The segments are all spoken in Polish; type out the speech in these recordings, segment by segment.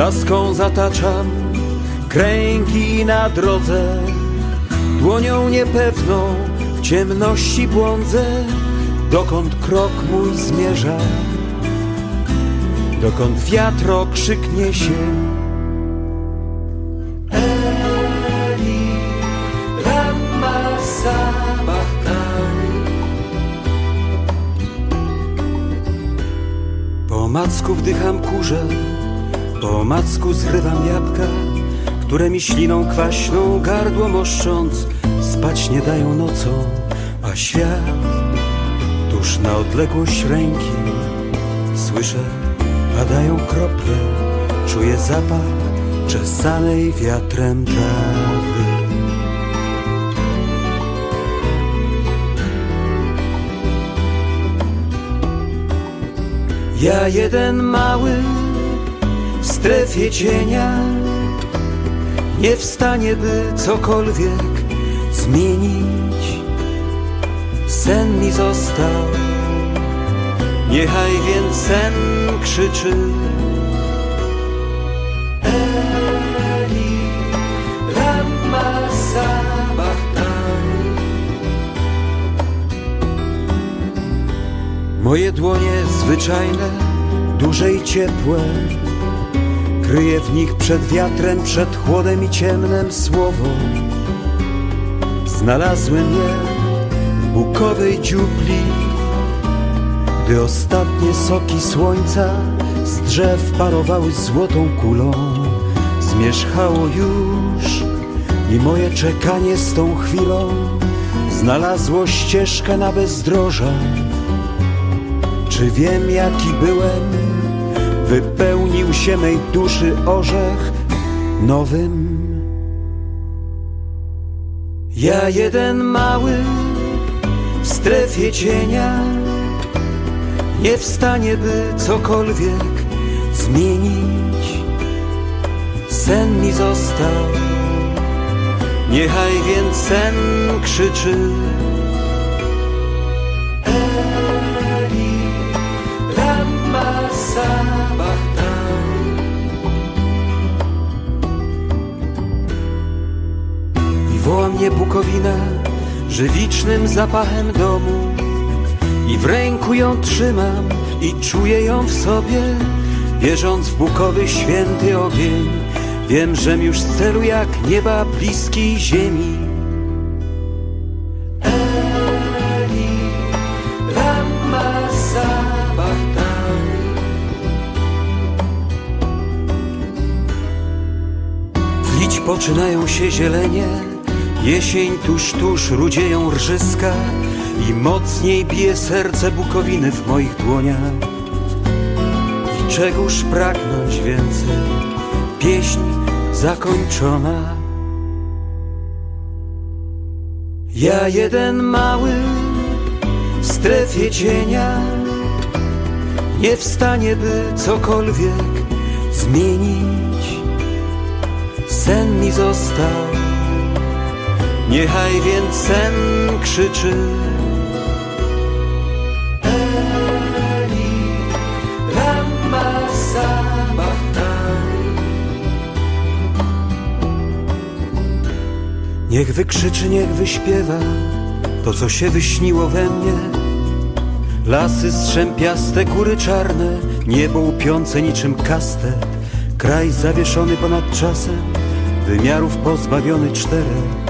Laską zataczam kręgi na drodze, dłonią niepewną w ciemności błądzę, dokąd krok mój zmierza, dokąd wiatr okrzyknie się. Po macku wdycham kurze, po macku zrywam jabłka, które mi śliną kwaśną gardło moszcząc, spać nie dają nocą, a świat tuż na odległość ręki słyszę, padają krople, czuję zapach czesanej wiatrem trawy. Ja jeden mały w strefie cienia nie w stanie by cokolwiek zmienić. Sen mi został, niechaj więc sen krzyczy. Eli, lama sabachthani. Moje dłonie zwyczajne, duże i ciepłe Kryje w nich przed wiatrem, przed chłodem i ciemnem słowo. Znalazłem je w bukowej dziupli Gdy ostatnie soki słońca z drzew parowały złotą kulą. Zmierzchało już i moje czekanie z tą chwilą Znalazło ścieżkę na bezdroża. Czy wiem jaki byłem? Wypełnił się mej duszy orzech nowym. Ja jeden mały w strefie cienia, nie w stanie by cokolwiek zmienić. Sen mi został, niechaj więc sen krzyczy. Woła mnie Bukowina żywicznym zapachem domu. I w ręku ją trzymam i czuję ją w sobie. Wierząc w bukowy święty ogień Wiem, żem już z celu jak nieba bliskiej ziemi. Tlić poczynają się zielenie, jesień tuż, tuż rudzieją rżyska i mocniej bije serce Bukowiny w moich dłoniach. I czegóż pragnąć więcej, pieśń zakończona. Ja jeden mały w strefie cienia, nie w stanie by cokolwiek zmienić. Sen mi został, niechaj więc sen krzyczy. Eli, sabachthani. Niech wykrzyczy, niech wyśpiewa to, co się wyśniło we mnie. Lasy strzępiaste, góry czarne, niebo upiące niczym kastet, kraj zawieszony ponad czasem, wymiarów pozbawiony czterech.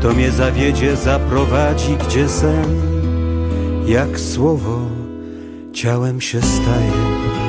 Kto mnie zawiedzie, zaprowadzi, gdzie sen, jak słowo ciałem się staje.